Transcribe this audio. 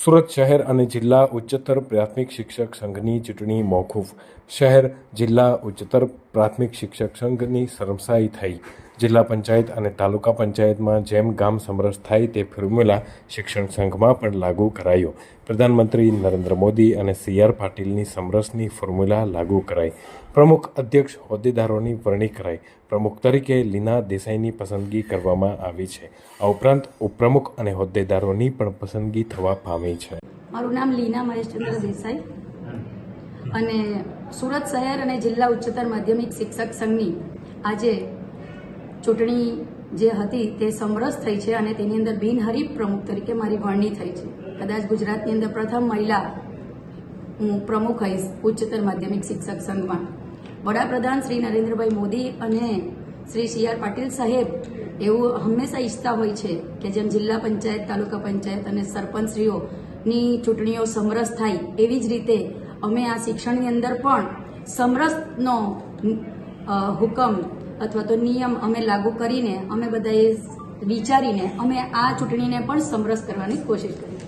સુરત શહેર અને જિલ્લા ઉચ્ચતર પ્રાથમિક શિક્ષક સંઘની ચૂંટણી મોકૂફ. શહેર, જિલ્લા ઉચ્ચતર પ્રાથમિક શિક્ષક સંઘની સરમસાઈ થઈ. જિલ્લા પંચાયત અને તાલુકા પંચાયતમાં જેમ ગામ સમરસ થાય તે ફોર્મ્યુલા શિક્ષણ સંઘમાં પણ લાગુ કરાયો. પ્રધાનમંત્રી નરેન્દ્ર મોદી અને સી આર પાટીલની સમરસની ફોર્મ્યુલા લાગુ કરાઈ. પ્રમુખ અધ્યક્ષ હોદ્દેદારોની વરણી કરાઈ. પ્રમુખ તરીકે લીના દેસાઈની પસંદગી કરવામાં આવી છે. આ ઉપરાંત ઉપપ્રમુખ અને હોદ્દેદારોની પણ પસંદગી થવા પામી છે. મારું નામ લીના મહેશચંદ્ર દેસાઈ. અને સુરત શહેર અને જિલ્લા ઉચ્ચતર માધ્યમિક શિક્ષક સંઘની આજે ચૂંટણી જે હતી તે સમરસ થઈ છે અને તેની અંદર બિનહરીફ પ્રમુખ તરીકે મારી વરણી થઈ છે. કદાચ ગુજરાતની અંદર પ્રથમ મહિલા હું પ્રમુખ હઈશ ઉચ્ચતર માધ્યમિક શિક્ષક સંઘમાં. વડાપ્રધાન શ્રી નરેન્દ્રભાઈ મોદી અને શ્રી સી આર પાટીલ સાહેબ એવું હંમેશા ઈચ્છતા હોય છે કે જેમ જિલ્લા પંચાયત, તાલુકા પંચાયત અને સરપંચશ્રીઓની ચૂંટણીઓ સમરસ થાય એવી જ રીતે અમે આ શિક્ષણની અંદર પણ સમરસનો હુકમ અથવા તો નિયમ અમે લાગુ કરીને અમે બધાએ વિચારીને અમે આ ચૂંટણીને પણ સમરસ કરવાની કોશિશ કરી